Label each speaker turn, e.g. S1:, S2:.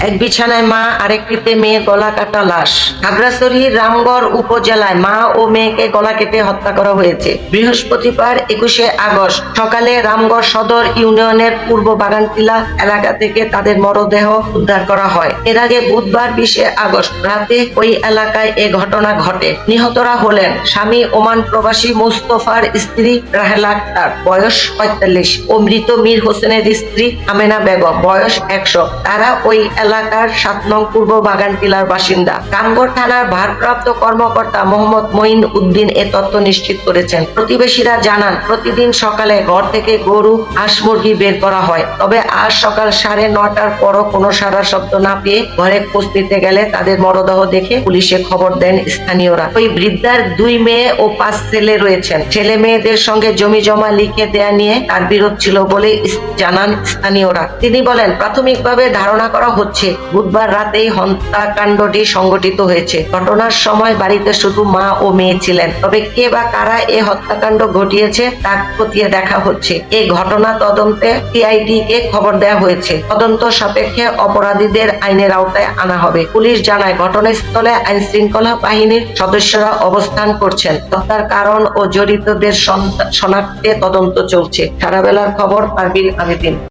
S1: এক বিছানায় মা আরেকটিতে মেয়ে গলা কাটা লাশ। খাগড়াছড়ির রামগড় উপজেলায় মা ও মেয়েকে গলা কেটে হত্যা করা হয়েছে। বৃহস্পতিবার একুশে আগস্ট সকালে রামগড় সদর ইউনিয়নের পূর্ব বাগানটিলা এলাকা থেকে তাদের মরদেহ উদ্ধার করা হয়। এর আগে বুধবার বিশে আগস্ট রাতে ওই এলাকায় এ ঘটনা ঘটে। নিহতরা হলেন স্বামী ওমান প্রবাসী মুস্তফার স্ত্রী রাহেলা আক্তার বয়স পঁয়তাল্লিশ ও মৃত মীর হোসেনের স্ত্রী আমেনা বেগম, বয়স একশো। তারা ওই এলাকার সাত নং পূর্ব বাগান টিলার বাসিন্দা। কামগড় থানার ভারপ্রাপ্ত কর্মকর্তা মোহাম্মদ মঈন উদ্দিন এ তথ্য নিশ্চিত করেছেন। প্রতিবেশীরা জানান, প্রতিদিন সকালে ঘর থেকে গরু, হাঁস মুরগি বের করা হয়। তবে আজ সকাল সাড়ে নটার পরও কোনো সারা শব্দ না পেয়ে ঘরে খোঁজ দিতে গেলে তাদের মরদেহ দেখে পুলিশে খবর দেন স্থানীয়রা। ওই বৃদ্ধার দুই মেয়ে ও পাঁচ ছেলে রয়েছেন। ছেলে মেয়েদের সঙ্গে জমি জমা লিখে দেয়া নিয়ে তার বিরোধ ছিল বলে জানান স্থানীয়রা। তিনি বলেন, প্রাথমিকভাবে ধারণা করা হচ্ছে বুধবার রাতেই হত্যাকাণ্ডটি সংঘটিত হয়েছে। ঘটনার সময় বাড়িতে শুধু মা ও মেয়ে ছিলেন। তবে কে বা কারা এ হত্যাকাণ্ড ঘটিয়েছে তা খতিয়ে দেখা হচ্ছে। এই ঘটনা তদন্তে সিআইডি কে খবর দেওয়া হয়েছে। তদন্ত সাপেক্ষে অপরাধীদের আইনের আওতায় আনা হবে। পুলিশ জানায়, ঘটনাস্থলে আইন শৃঙ্খলা বাহিনীর সদস্যরা অবস্থান করছেন। হত্যার কারণ ও জড়িতদের শনাক্তে তদন্ত চলছে। সারা বেলার খবর পারবিন আবেদিন।